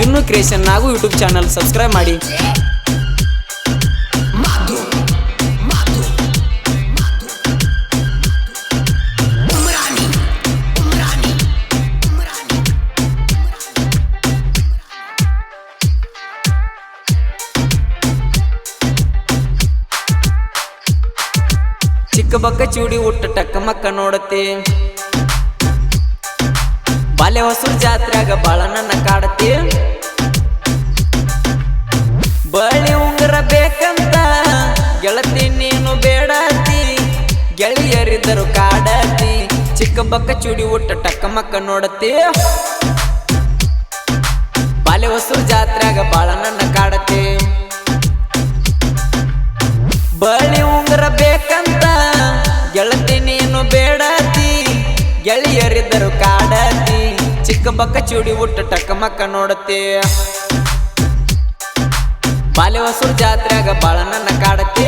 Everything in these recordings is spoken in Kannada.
ಚಿನ್ನು ಕ್ರಿಯೇಷನ್ ಹಾಗೂ ಯೂಟ್ಯೂಬ್ ಚಾನಲ್ ಸಬ್ಸ್ಕ್ರೈಬ್ ಮಾಡಿ. ಚಿಕ್ಕ ಬಕ್ಕ ಚೂಡಿ ಊಟ ಟಕ್ಕ ಮಕ್ಕ ನೋಡತಿ ಬಾಲ್ಯ ಹೊಸೂರು ಜಾತ್ರೆಯಾಗ ಬಾಳ ನನ್ನ ಕಾಡತಿ. ಬಳಿ ಉಂಗುರ ಬೇಕಂತ ಗೆಳತಿ ನೀನು ಬೇಡತಿ, ಗೆಳೆಯರಿದ್ದರು ಕಾಡತಿ, ಚಿಕ್ಕ ಬಕ್ಕ ಚೂಡಿ ಉಟ್ಟ ಟಕ್ಕ ಮಕ್ಕ ನೋಡತಿ. ಬಾಲೆ ಹೊಸೂರು ಜಾತ್ರೆಯಾಗ ಬಾಳ ನನ್ನ ಕಾಡತಿ. ಬಳಿ ಉಂಗುರ ಬೇಕಂತ ಗೆಳತಿ ನೀನು ಬೇಡತಿ, ಗೆಳೆಯರಿದ್ದರು ಕಾಡತಿ. ಚಿಕ್ಕ ಬಕ್ಕ ಚೂಡಿ ಉಟ್ಟ ಟಕ್ಕ ಮಕ್ಕ ನೋಡತ್ತೆ. ಬಾಲ್ಯ ಹೊಸೂರು ಜಾತ್ರೆಯಾಗ ಬಾಳ ನನ್ನ ಕಾಡತಿ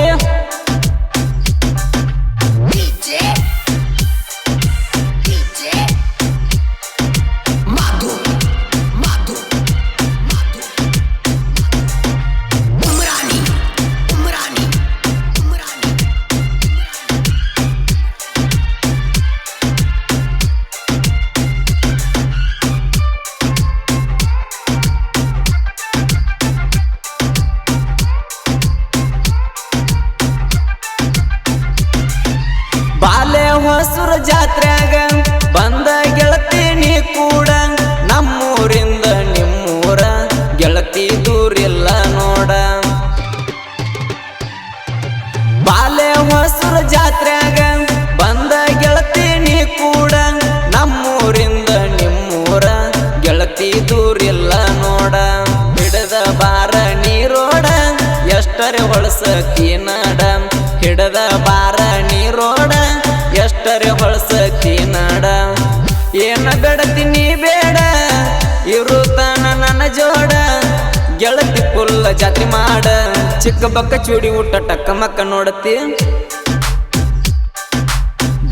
ಬಾಲ್ಯ ಜಾತ್ರೆಗ ಬಂದ ಗೆಳತಿ ನೀ ಕೂಡ ನಮ್ಮೂರಿಂದ ನಿಮ್ಮೂರ ಗೆಳತಿ ದೂರಿಲ್ಲ ನೋಡ. ಬಾಲೆ ಹೊಸುರ ಜಾತ್ರೆಗ ಬಂದ ಗೆಳತಿ ನೀ ಕೂಡ ನಮ್ಮೂರಿಂದ ನಿಮ್ಮೂರ ಗೆಳತಿ ದೂರಿಲ್ಲ ನೋಡ. ಹಿಡದ ಬಾರ ನೀರೋಡ, ಎಷ್ಟರೆ ಹೊಳಸತಿ ನಾಡ. ಹಿಡದ ಬಾರ ಎಷ್ಟರೆ ಹೊಳಸತಿ ನಾಡ. ಏನ ಬೇಡತಿ ನೀ ಬೇಡ, ಇರುತ್ತಾನ ನನ್ನ ಜೋಡ. ಗೆಳತಿ ಪುಲ್ಲ ಜಾತಿ ಮಾಡ. ಚಿಕ್ಕ ಬಕ್ಕ ಚೂಡಿ ಊಟ ಟಕ್ಕ ಮಕ್ಕ ನೋಡತಿ.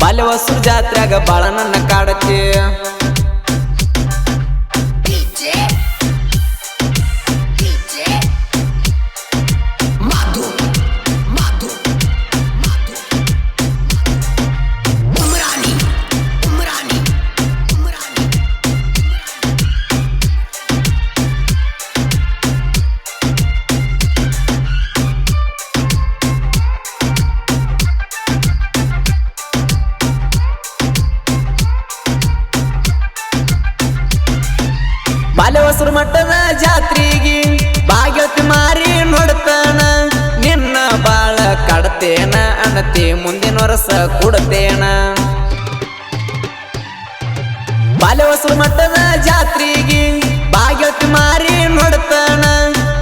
ಬಾಲ್ಯ ಜಾತ್ರೆಗ ಜಾತ್ರೆಯಾಗ ಬಾಳ ನನ್ನ ಕಾಡತಿ. ಮುಂದಿನ ವರ್ಷ ಕೊಡತೇನ ಬಾಲವಸು ಮಠದ ಜಾತ್ರೆಗೆ ಭಾಗ್ಯತಿ ಮಾರಿ ನೋಡ್ತಾನ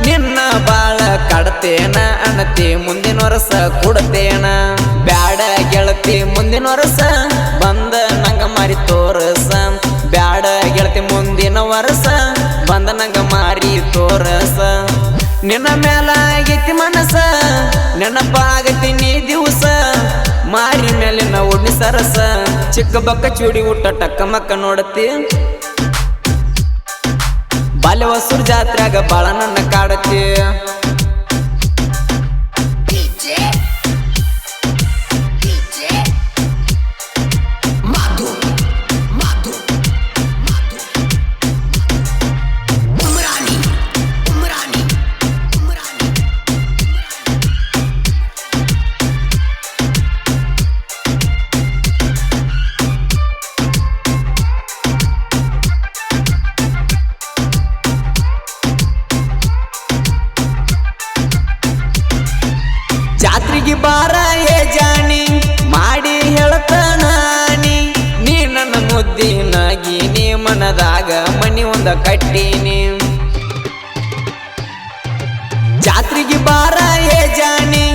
ನಿನ್ನ ಬಾಳ ಕಡತೇನ ಅನತಿ ಮುಂದಿನ ವರ್ಷ ಕೊಡತೇನ ಬ್ಯಾಡ ಗೆಳತಿ ಮುಂದಿನ ವರ್ಷ ಬಂದ ನಂಗ ಮಾರಿ ತೋರಸ. ಬ್ಯಾಡ ಗೆಳತಿ ಮುಂದಿನ ವರ್ಷ ಬಂದ ನಂಗ ಮಾರಿ ತೋರಸ. ನಿನ್ನ ಮೇಲ ಆಗೈತಿ ಮನಸ, ನೆನಪಾಗತಿ ಸರಸ. ಚಿಕ್ಕ ಬಕ್ಕ ಚೂಡಿ ಊಟ ಟಕ್ಕ ಮಕ್ಕ ನೋಡತಿ ಬಾಲ್ಯ ಹೊಸೂರು ಜಾತ್ರೆಗ ಬಾಳ ನನ್ನ ಕಾಡತಿ ಕಟ್ಟೀನಿ ಜಾತ್ರೆಗೆ ಬಾರ ಏ ಜಾನಿ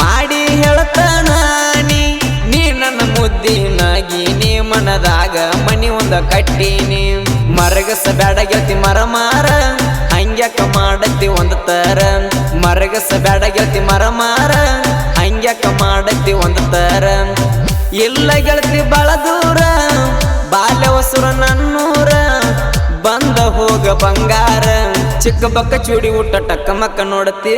ಮಾಡಿ ಹೇಳ್ತಾನಿ ನೀ. ನನ್ನ ಮುದ್ದಿನಾಗಿ, ನೀ ಮನದಾಗ ಮನಿ ಒಂದ ಕಟ್ಟೀನಿ ಮರಗಸ ಬೇಡ ಗೆಲ್ತಿ ಮರ ಮಾರ, ಹಂಗ್ಯಾಕ ಮಾಡತಿ ಒಂದ ತರ. ಮರಗಸ ಬೇಡ ಗೆಳತಿ ಮರ ಮಾರ, ಹಂಗ್ಯಾಕ ಮಾಡತಿ ಒಂದ ತರ. ಇಲ್ಲ ಗೆಳತಿ ಬಾಳ ದೂರ ಬಾಲ್ಯ ಹೊಸರ ಹೋಗ ಬಂಗಾರ. ಚಿಕ್ಕ ಬಕ್ಕ ಚೂಡಿ ಊಟ ಟಕ್ಕ ಮಕ್ಕ ನೋಡತಿ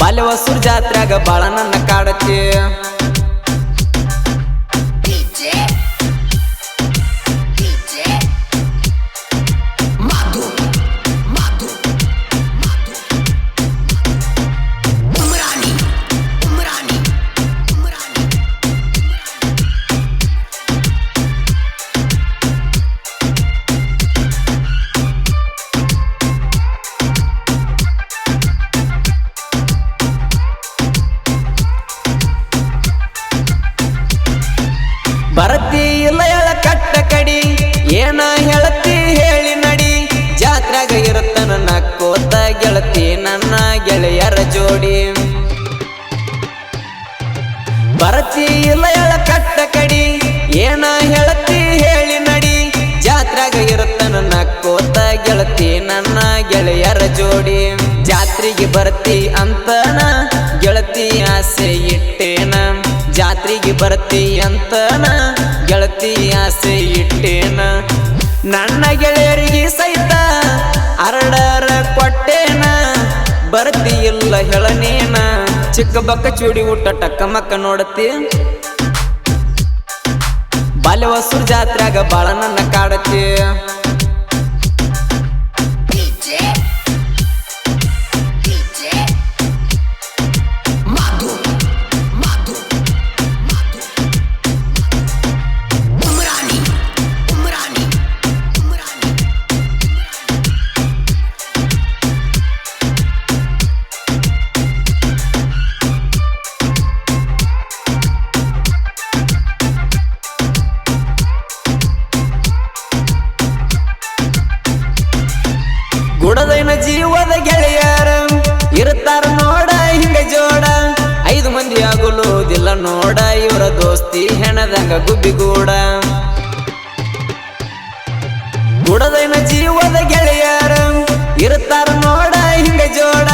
ಬಾಲ್ಯವಸೂರ್ ಜಾತ್ರೆಗ ಬಾಳ ನನ್ನ ಕಾಡತಿ ಜೋಡಿ ಜಾತ್ರೆಗೆ ಬರ್ತಿ ಅಂತನ ಗೆಳತಿ ಆಸೆ ಇಟ್ಟೇನ. ಜಾತ್ರೆಗೆ ಬರ್ತಿ ಅಂತನ ಗೆಳತಿ ಆಸೆ ಇಟ್ಟೇನ. ನನ್ನ ಗೆಳೆಯರಿಗೆ ಸಹಿತ ಅರಡರ ಕೊಟ್ಟೇನ. ಬರ್ತಿ ಇಲ್ಲ ಹೇಳನೇನ. ಚಿಕ್ಕ ಬಕ್ಕ ಚೂಡಿ ಊಟ ಟಕ್ಕ ಮಕ್ಕ ನೋಡತಿ. ಬಾಲ್ಯವಸೂರ್ ಜಾತ್ರೆಗ ಬಾಳ ನನ್ನ ಕಾಡತಿ. ಇರ್ತಾರ ನೋಡ ಹಿಂಗ ಜೋಡ. ಐದು ಮಂದಿ ಆಗುಲೋದಿಲ್ಲ ನೋಡ, ಇವರ ದೋಸ್ತಿ ಹೆಣದಂಗ ಗುಬ್ಬಿಗೂಡ ಗುಡದೈನ ಜೀವದ ಗೆಳೆಯರ ಇರ್ತಾರ ನೋಡ ಹಿಂಗ ಜೋಡ.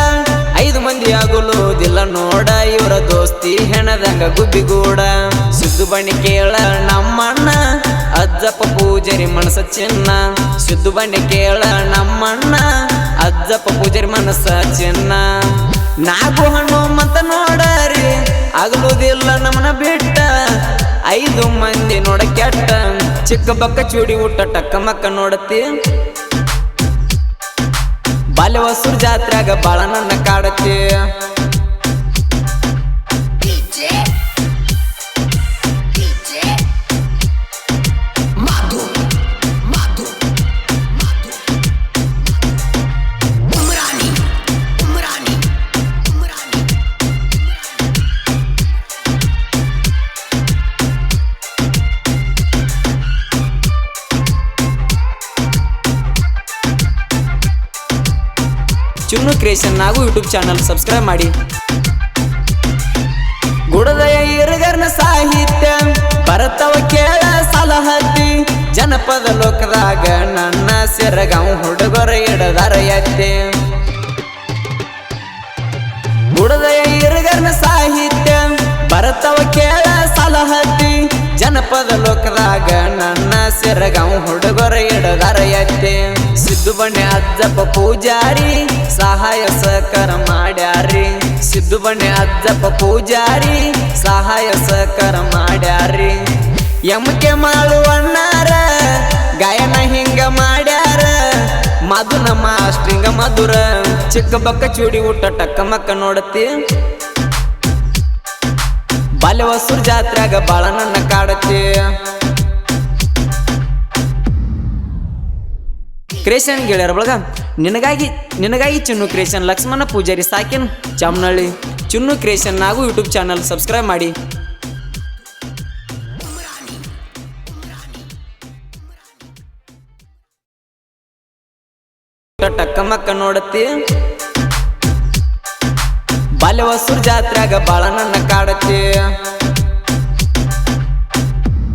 ಐದು ಮಂದಿ ಆಗುಲೋದಿಲ್ಲ ನೋಡ, ಇವರ ದೋಸ್ತಿ ಹೆಣದಂಗ ಗುಬ್ಬಿಗೂಡ ಸುದ್ದು ಬಣ್ಣ ಕೇಳ ನಮ್ಮಣ್ಣ ಅಜ್ಜಪ್ಪ ಪೂಜಾರಿ ಮನಸ ಚಿನ್ನ. ಸುದ್ದು ಬಂಡೆ ಕೇಳ ನಮ್ಮಣ್ಣ. ಅಜ್ಜಪ್ಪ ಪೂಜಾರಿ ಮನಸ ಚಿನ್ನ. ನಾಲ್ಕು ಹಣ್ಣು ಮತ್ತ ನೋಡರಿ. ಆಗಲುದಿಲ್ಲ ನಮ್ಮನ ಬಿಟ್ಟ. ಐದು ಮಂದಿ ನೋಡ ಕೆಟ್ಟ. ಚಿಕ್ಕ ಬಕ್ಕ ಚೂಡಿ ಊಟ ಟಕ್ಕ ಮಕ್ಕ ನೋಡತಿ. ಬಾಲ್ಯವಸೂರ್ ಜಾತ್ರೆಗ ಬಾಳ ನನ್ನ ಕಾಡತಿ. ಚುನ್ನು ಕ್ರಿಯೇಷನ್ ಹಾಗೂ ಯೂಟ್ಯೂಬ್ ಚಾನಲ್ ಸಬ್ಸ್ಕ್ರೈಬ್ ಮಾಡಿ. ಗುಡದಯ ಸಾಹಿತ್ಯ ಬರತವ ಕೇಳ ಸಲಹತಿ, ಜನಪದ ಲೋಕದಾಗ ನನ್ನ ಸೆರಗಾವ್ ಹುಡುಗರ ಇಡದಾರ ಎತ್ತೆ. ಗುಡದಯ ಇರುಗರ್ನ ಸಾಹಿತ್ಯ ಬರತವ ಕೇಳ ಸಲಹತಿ ಜನಪದ ಲೋಕದಾಗ ನನ್ನ ಸೆರಗಾವ್ ಹುಡುಗರ ಇಡದಾರ ಎತ್ತೆ ಸಿದ್ದು ಬಣ್ಣೆ ಅಜ್ಜಪ್ಪ ಪೂಜಾರಿ, ಸಹಾಯ ಸಹಕಾರ ಮಾಡ್ಯಾರಿ ಸಿದ್ದು ಬಣ್ಣೆ ಅಜ್ಜಪ್ಪ ಪೂಜಾರಿ, ಸಹಾಯ ಸಹಕಾರ ಮಾಡ್ಯಾರಿ ಎಮ್ಕೆ ಮಾಳುವಣ್ಣಾರ ಗಾಯನ ಹಿಂಗ ಮಾಡ್ಯಾರ. ಮಧುನ ಮಾಸ್ಟ್ರಿಂಗ ಮಧುರ, ಚಿಕ್ಕ ಬಕ್ಕ ಚೂಡಿ ಊಟ ಟಕ್ಕ ಮಕ್ಕ ನೋಡತಿ. ಬಾಲ್ಯವಸೂರ್ ಜಾತ್ರೆಗ ಬಾಳ ನನ್ನ ಕಾಡತಿ. ಕ್ರೇಷನ್ ಗೆಳೆಯರ ಬಳಗ, ನಿನಗಾಗಿ ನಿನಗಾಗಿ ಚಿನ್ನು ಕ್ರೇಷನ್ ಲಕ್ಷ್ಮಣ ಪೂಜಾರಿ ಸಾಕಿನ್ ಚಾಮನಹಳ್ಳಿ ಚಿನ್ನು ಕ್ರೇಷನ್ ಹಾಗೂ ಯೂಟ್ಯೂಬ್ ಚಾನಲ್ ಸಬ್ಸ್ಕ್ರೈಬ್ ಮಾಡಿ. ಟಕ್ಕ ಮಕ್ಕ ನೋಡತಿ ಬಾಲ್ಯವಸೂರ್ ಜಾತ್ರಾಗ ಬಾಳ ನನ್ನ ಕಾಡತಿ.